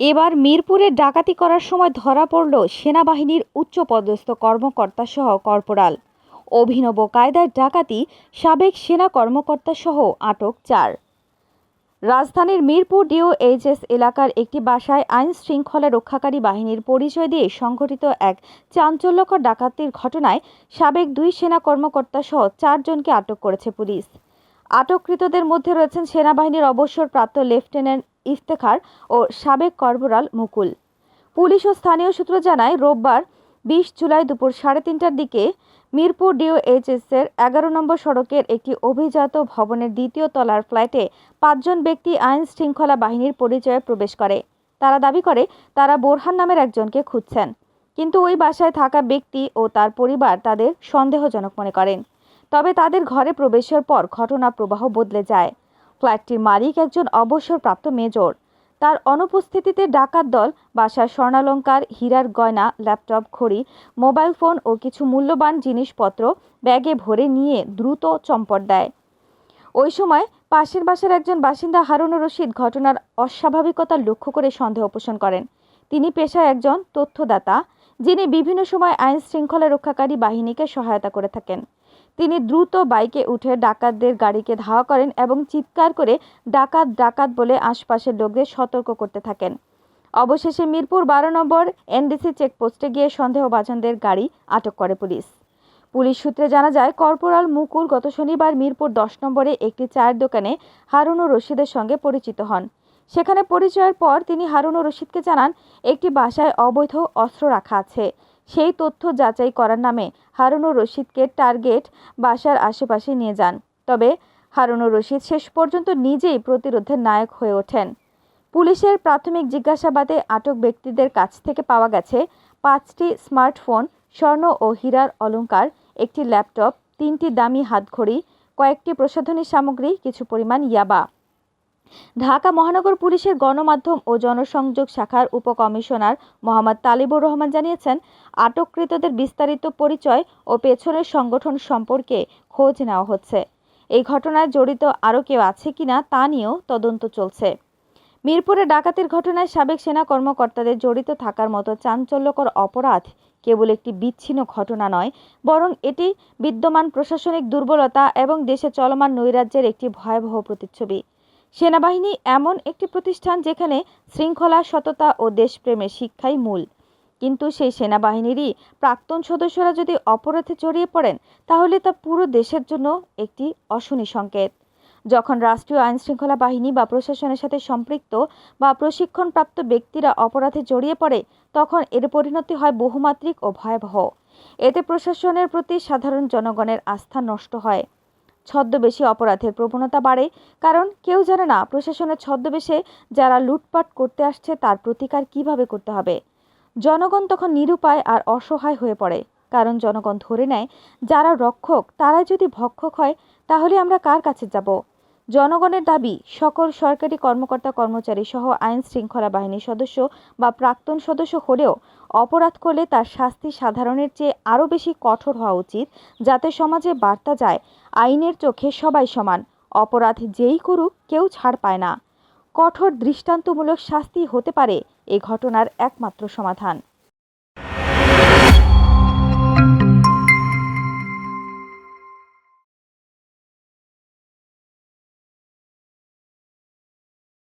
এবার মিরপুরে ডাকাতি করার সময় ধরা পড়ল সেনাবাহিনীর উচ্চপদস্থ কর্মকর্তা সহ কর্পোরাল। অভিনব কায়দায় ডাকাতি সাবেক সেনা কর্মকর্তা সহ আটক চার। রাজধানীর মিরপুর ডিওএইচএস এলাকার একটি বাসায় আইন শৃঙ্খলা রক্ষাকারী বাহিনীর পরিচয় দিয়ে সংঘটিত এক চাঞ্চল্যকর ডাকাতির ঘটনায় সাবেক দুই সেনা কর্মকর্তা সহ চারজনকে আটক করেছে পুলিশ। আটককৃতদের মধ্যে রয়েছেন সেনাবাহিনীর অবসরপ্রাপ্ত লেফটেন্যান্ট ইফতেখার ও সাবেক কর্পোরাল মুকুল। পুলিশ ও স্থানীয় সূত্র জানায়, রোববার বিশ জুলাই দুপুর সাড়ে তিনটার দিকে মিরপুর ডিওএইচএসের এগারো নম্বর সড়কের একটি অভিজাত ভবনের দ্বিতীয় তলার ফ্ল্যাটে পাঁচজন ব্যক্তি আইন শৃঙ্খলা বাহিনীর পরিচয়ে প্রবেশ করে। তারা দাবি করে, তারা বোরহান নামের একজনকে খুঁজছেন। কিন্তু ওই বাসায় থাকা ব্যক্তি ও তার পরিবার তাদের সন্দেহজনক মনে করেন। তবে তাদের ঘরে প্রবেশের পর ঘটনা প্রবাহ বদলে যায়। ফ্ল্যাটটির মালিক একজন অবসরপ্রাপ্ত মেজর। তার অনুপস্থিতিতে ডাকাত দল, বাসার স্বর্ণালঙ্কার, হীরার গয়না, ল্যাপটপ, ঘড়ি, মোবাইল ফোন ও কিছু মূল্যবান জিনিসপত্র ব্যাগে ভরে নিয়ে দ্রুত চম্পট দেয়। ওই সময় পাশের বাসার একজন বাসিন্দা হারুনুর রশিদ ঘটনার অস্বাভাবিকতা লক্ষ্য করে সন্দেহ পোষণ করেন। তিনি পেশায় একজন তথ্যদাতা, যিনি বিভিন্ন সময় আইন শৃঙ্খলা রক্ষাকারী বাহিনীকে সহায়তা করে থাকেন। তিনি দ্রুত বাইকে উঠে ডাকাতদের গাড়িকে ধাওয়া করেন এবং চিৎকার করে ডাকাত ডাকাত বলে আশপাশের লোকদের সতর্ক করতে থাকেন। অবশেষে মিরপুর বারো নম্বর এনডিসি চেকপোস্টে গিয়ে সন্দেহভাজনদের গাড়ি আটক করে পুলিশ। পুলিশ সূত্রে জানা যায়, কর্পোরাল মুকুল গত শনিবার মিরপুর দশ নম্বরে একটি চায়ের দোকানে হারুন ও রশিদের সঙ্গে পরিচিত হন। সেখানে পরিচয়ের পর তিনি হারুন ও রশিদকে জানান, একটি বাসায় অবৈধ অস্ত্র রাখা আছে। সেই তথ্য যাচাই করার নামে হারুন ও রশিদকে টার্গেট বাসার আশেপাশে নিয়ে যান। তবে হারুন ও রশিদ শেষ পর্যন্ত নিজেই প্রতিরোধের নায়ক হয়ে ওঠেন। পুলিশের প্রাথমিক জিজ্ঞাসাবাদে আটক ব্যক্তিদের কাছ থেকে পাওয়া গেছে, পাঁচটি স্মার্টফোন, স্বর্ণ ও হীরার অলংকার, একটি ল্যাপটপ, তিনটি দামি হাতঘড়ি, কয়েকটি প্রসাধনী সামগ্রী, কিছু পরিমাণ ইয়াবা। ঢাকা মহানগর পুলিশের গণমাধ্যম ও জনসংযোগ শাখার উপকমিশনার মোহাম্মদ তালিবুর রহমান জানিয়েছেন, আটককৃতদের বিস্তারিত পরিচয় ও পেছনের সংগঠন সম্পর্কে খোঁজ নেওয়া হচ্ছে। এই ঘটনায় জড়িত আরও কেউ আছে কিনা তা নিয়েও তদন্ত চলছে। মিরপুরে ডাকাতির ঘটনায় সাবেক সেনা কর্মকর্তাদের জড়িত থাকার মতো চাঞ্চল্যকর অপরাধ কেবল একটি বিচ্ছিন্ন ঘটনা নয়, বরং এটি বিদ্যমান প্রশাসনিক দুর্বলতা এবং দেশে চলমান নৈরাজ্যের একটি ভয়াবহ প্রতিচ্ছবি। সেনাবাহিনী এমন একটি প্রতিষ্ঠান যেখানে শৃঙ্খলা, সততা ও দেশপ্রেমের শিক্ষাই মূল। কিন্তু সেই সেনাবাহিনীরই প্রাক্তন সদস্যরা যদি অপরাধে জড়িয়ে পড়েন, তাহলে তা পুরো দেশের জন্য একটি অশনি সংকেত। যখন রাষ্ট্রীয় আইন শৃঙ্খলা বাহিনী বা প্রশাসনের সাথে সম্পৃক্ত বা প্রশিক্ষণপ্রাপ্ত ব্যক্তিরা অপরাধে জড়িয়ে পড়ে, তখন এর পরিণতি হয় বহুমাত্রিক ও ভয়াবহ। এতে প্রশাসনের প্রতি সাধারণ জনগণের আস্থা নষ্ট হয়। ছদ্মবেশী অপরাধের প্রবণতা বাড়ে। কারণ কেউ জানে না প্রশাসনের ছদ্মবেশে যারা লুটপাট করতে আসছে তার প্রতিকার কীভাবে করতে হবে। জনগণ তখন নিরুপায় আর অসহায় হয়ে পড়ে। কারণ জনগণ ধরে নেয়, যারা রক্ষক তারাই যদি ভক্ষক হয়, তাহলে আমরা কার কাছে যাব? জনগণের দাবি, সকল সরকারি কর্মকর্তা কর্মচারী সহ আইন শৃঙ্খলা বাহিনীর সদস্য বা প্রাক্তন সদস্য হলেও অপরাধ করলে তার শাস্তি সাধারণের চেয়ে আরও বেশি কঠোর হওয়া উচিত, যাতে সমাজে বার্তা যায়, আইনের চোখে সবাই সমান। অপরাধ যেই করুক, কেউ ছাড় পায় না। কঠোর দৃষ্টান্তমূলক শাস্তি হতে পারে, এ ঘটনার একমাত্র সমাধান।